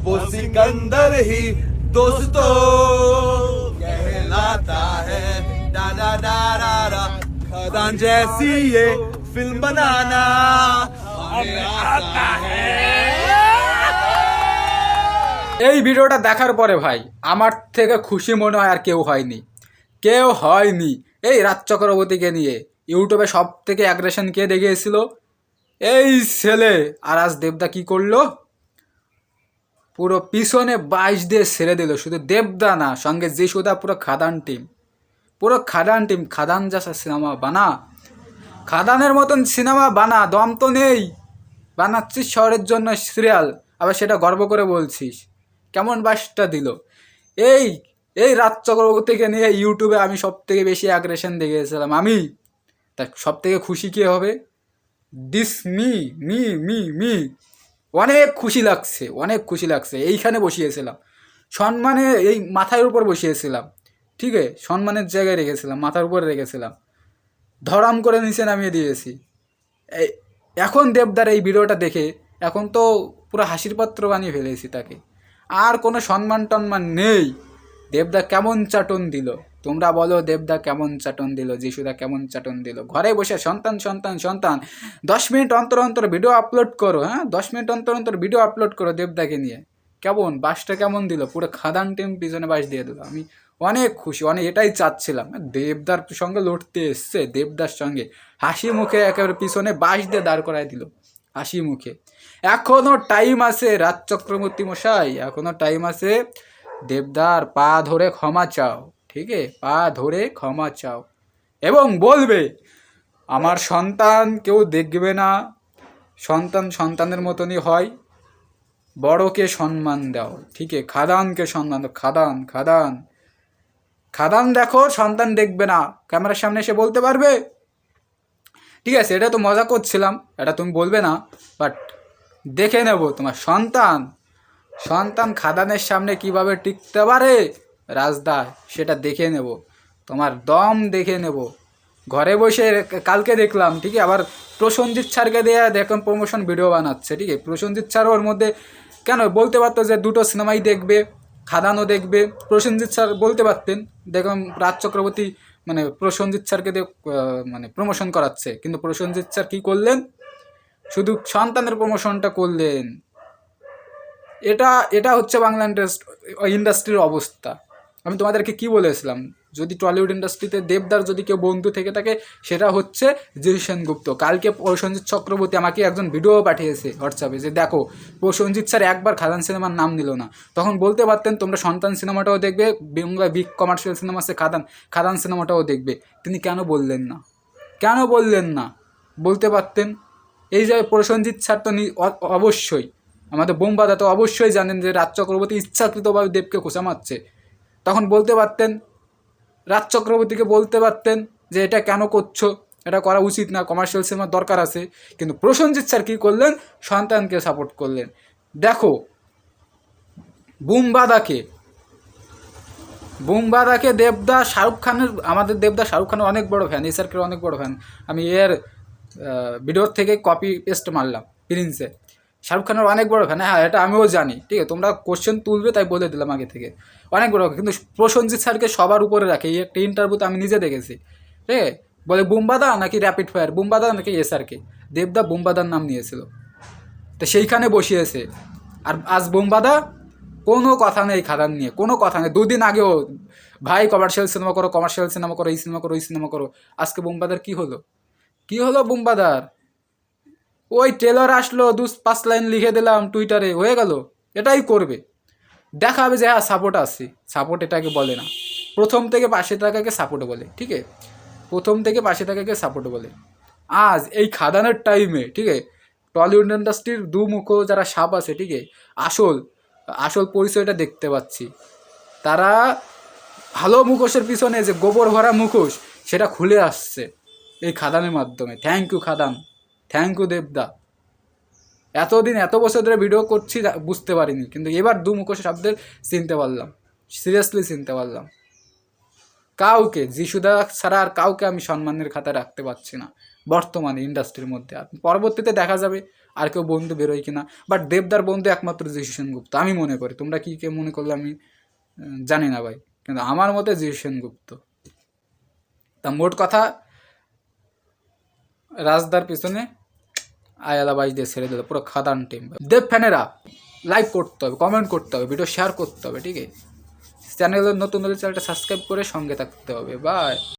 वो सिकंदर ही दोस्तों कहलाता है डा डा डा डा डा खदान जैसी ये फिल्म बनाना हमें आता है এই ভিডিওটা দেখার পরে ভাই আমার থেকে খুশি মনে হয় আর কেউ হয়নি কেউ হয়নি এই রাজ চক্রবর্তীকে নিয়ে ইউটিউবে সব থেকে অ্যাগ্রেশন কে দেখিয়েছিল এই ছেলে আর আজ দেবদা কি করলো পুরো পিছনে বাইশ দিয়ে ছেড়ে দিল, শুধু দেবদা না, সঙ্গে যিশুদা, পুরো খাদান টিম। পুরো খাদান টিম, খাদান যাসা সিনেমা বানা। খাদানের মতন সিনেমা বানা, দম তো নেই। বানাচ্ছিস শহরের জন্য সিরিয়াল আবার সেটা গর্ব করে বলছিস। কেমন বাসটা দিল? এই এই রাজ চক্রবর্তীকে নিয়ে ইউটিউবে আমি সব থেকে বেশি অ্যাগ্রেশন দেখিয়েছিলাম। আমি? তা সব থেকে খুশি কে হবে? দিস মি মি মি মি। অনেক খুশি লাগছে, অনেক খুশি লাগছে। এইখানে বসিয়েছিলাম। সম্মানে এই মাথার উপর বসিয়েছিলাম। ঠিক আছে? সম্মানের জায়গায় রেখেছিলাম, মাথার উপরে রেখেছিলাম। ধরাম করে নিচে নামিয়ে দিয়েছি। এখন দেবদার এই ভিডিওটা দেখে এখন তো পুরো হাসির পাত্র বানিয়ে ফেলেছি তাকে। আর কোনো সম্মান টন্মান নেই। দেবদা কেমন চাটন দিল। তোমরা বলো দেবদা কেমন চাটন দিল, যিশুদা কেমন চাটন দিল। ঘরে বসে সন্তান সন্তান সন্তান, দশ মিনিট অন্তর অন্তর ভিডিও আপলোড করো হ্যাঁ? দশ মিনিট অন্তর অন্তর ভিডিও আপলোড করো দেবদাকে নিয়ে। কেমন? বাসটা কেমন দিল? পুরো খাদান টিম পিছনে বাস দিয়ে দিল। আমি অনেক খুশি, অনেক এটাই চাচ্ছিলাম। দেবদার সঙ্গে লড়তে এসছে, দেবদার সঙ্গে। হাসি মুখে একেবারে পিছনে বাস দিয়ে দাঁড় করায় দিল, হাসি মুখে। এখনও টাইম আছে রাজ চক্রবর্তী মশাই, এখনও টাইম আছে। দেবদার পা ধরে ক্ষমা চাও। ঠিক পা ধরে ক্ষমা চাও এবং বলবে, আমার সন্তান কেউ দেখবে না। সন্তান সন্তানের মতনই হয়। বড়কে সম্মান দাও। ঠিক খাদানকে সম্মান দাও। খাদান খাদান। খাদান দেখো, সন্তান দেখবে না। ক্যামেরার সামনে এসে বলতে পারবে? ঠিক আছে, এটা তো মজা করছিলাম, এটা তুমি বলবে না বাট দেখে নেব তোমার সন্তান। সন্তান খাদানের সামনে কীভাবে টিকতে পারে? রাজদা সেটা দেখে নেব। তোমার দম দেখে নেব। ঘরে বসে কালকে দেখলাম ঠিক আবার প্রসঞ্জিৎ স্যারকে দেয়া দেখুন প্রমোশন ভিডিও বানাচ্ছে ঠিক আছে প্রসঞ্জিৎ স্যার ওর মধ্যে কেন বলতে পারতো যে দুটো সিনেমাই দেখবে, খাদানও দেখবে। প্রসেনজিৎ স্যার বলতে পারতেন দেখুন রাজ চক্রবর্তী মানে প্রসেনজিৎ স্যারকে দিয়ে মানে প্রমোশন করাচ্ছে। কিন্তু প্রসেনজিৎ স্যার কী করলেন? শুধু সন্তানের প্রমোশনটা করলেন। এটা এটা হচ্ছে বাংলা ইন্ডাস্ট্রি ইন্ডাস্ট্রির অবস্থা। আমি তোমাদেরকে কি বলেছিলাম যদি টলিউড ইন্ডাস্ট্রিতে দেবদার যদি কেউ বন্ধু থেকে থাকে, সেটা হচ্ছে জিল সেনগুপ্ত। কালকে প্রসেনজিৎ চক্রবর্তী আমাকে একজন ভিডিও পাঠিয়েছে হোয়াটসঅ্যাপে যে, দেখো প্রসেনজিৎ স্যার একবার খাদান সিনেমার নাম নিল না। তখন বলতে পারতেন, তোমরা সন্তান সিনেমাটাও দেখবে বাংলা বিগ কমার্শিয়াল সিনেমা আছে খাদান খাদান সিনেমাটাও দেখবে। তিনি কেন বললেন না? কেন বললেন না? বলতে পারতেন, এই যে প্রসেনজিৎ স্যার তো অবশ্যই। আমাদের বোমবাদা তো অবশ্যই জানেন যে রাজ চক্রবর্তী ইচ্ছাকৃতভাবে দেবকে খোঁচা মারছে। তখন বলতে পারতেন, রাজ চক্রবর্তীকে বলতে পারতেন যে এটা কেন করছ? এটা করা উচিত না কমার্শিয়াল সিনেমার দরকার আছে। কিন্তু প্রসেনজিৎ স্যার কী করলেন? সন্তানকে সাপোর্ট করলেন। দেখো, বুমবাদাকে বুমবাদাকে দেবদা শাহরুখ খানের, আমাদের দেবদা শাহরুখ খানের অনেক বড় ফ্যান এই স্যারকে অনেক বড় ফ্যান আমি এর ভিডিওর থেকে কপি পেস্ট মারলাম প্রিন্সে শাহরুখ খানের অনেক বড় ফ্যান হ্যাঁ এটা আমিও জানি, ঠিক আছে, তোমরা কোশ্চেন তুলবে, তাই বলে দিলাম আগে থেকে, অনেক বড় কিন্তু প্রসেনজিৎ স্যারকে সবার উপরে রাখে, এই একটা ইন্টারভিউতে আমি নিজে দেখেছি, ঠিক আছে, বলে বুম্বাদা নাকি র্যাপিড ফায়ার বুম্বাদা নাকি এসআরকে দেবদা বুম্বাদার নাম নিয়েছিল, তো সেইখানে বসিয়েছে, আর আজ বোমবাদা কোনো কথা নেই খাদান নিয়ে, কোনো কথা নেই, দুদিন আগেও, ভাই কমার্শিয়াল সিনেমা করো কমার্শিয়াল সিনেমা করো, এই সিনেমা করো, ওই সিনেমা করো, আজকে বোমবাদার কি হলো কি হলো বোমবাদার? ওই টেলর আসলো দু পাঁচ লাইন লিখে দিলাম টুইটারে, হয়ে গেল। এটাই করবে। দেখাবে যে হ্যাঁ সাপোর্ট আসছি সাপোর্ট এটাকে বলে না। প্রথম থেকে পাশে থাকাকে সাপোর্ট বলে, ঠিক আছে? প্রথম থেকে পাশে থাকাকে সাপোর্ট বলে। আজ এই খাদানের টাইমে ঠিক আছে? টলিউড ইন্ডাস্ট্রির দু মুখো যারা সাপ আছে, ঠিক আছে? আসল আসল পরিচয়টা দেখতে পাচ্ছি। তারা ভালো মুখোশের পিছনে যে গোবর ভরা মুখোশ, সেটা খুলে আসছে এই খাদানের মাধ্যমে। Thank you Khadaan. Thank you দেবদা। এতদিন, এত বছর ধরে ভিডিও করছি বুঝতে পারিনি, কিন্তু এবার দু মুখোশ শব্দের চিনতে পারলাম সিরিয়াসলি চিনতে পারলাম। কাউকে, যিশুদা ছাড়া আর কাউকে আমি সম্মানের খাতায় রাখতে পারছি না, বর্তমানে ইন্ডাস্ট্রির মধ্যে। আর পরবর্তীতে দেখা যাবে আর কেউ বন্ধু বেরোয় কিনা বাট দেবদার বন্ধু একমাত্র জিশু সেনগুপ্ত, আমি মনে করি। তোমরা কী, কে মনে করলে আমি জানি না ভাই, কিন্তু আমার মতে জিশু সেনগুপ্ত। তা মোট কথা, রাজদার পিছনে আয়ালা বাইশ দিয়ে ছেড়ে দিল, পুরো খাদান টিম দেব ফ্যানেরা লাইক করতে হবে কমেন্ট করতে হবে ভিডিও শেয়ার করতে হবে ঠিক আছে চ্যানেলের নতুন নতুন চ্যানেলটা সাবস্ক্রাইব করে সঙ্গে থাকতে হবে বাই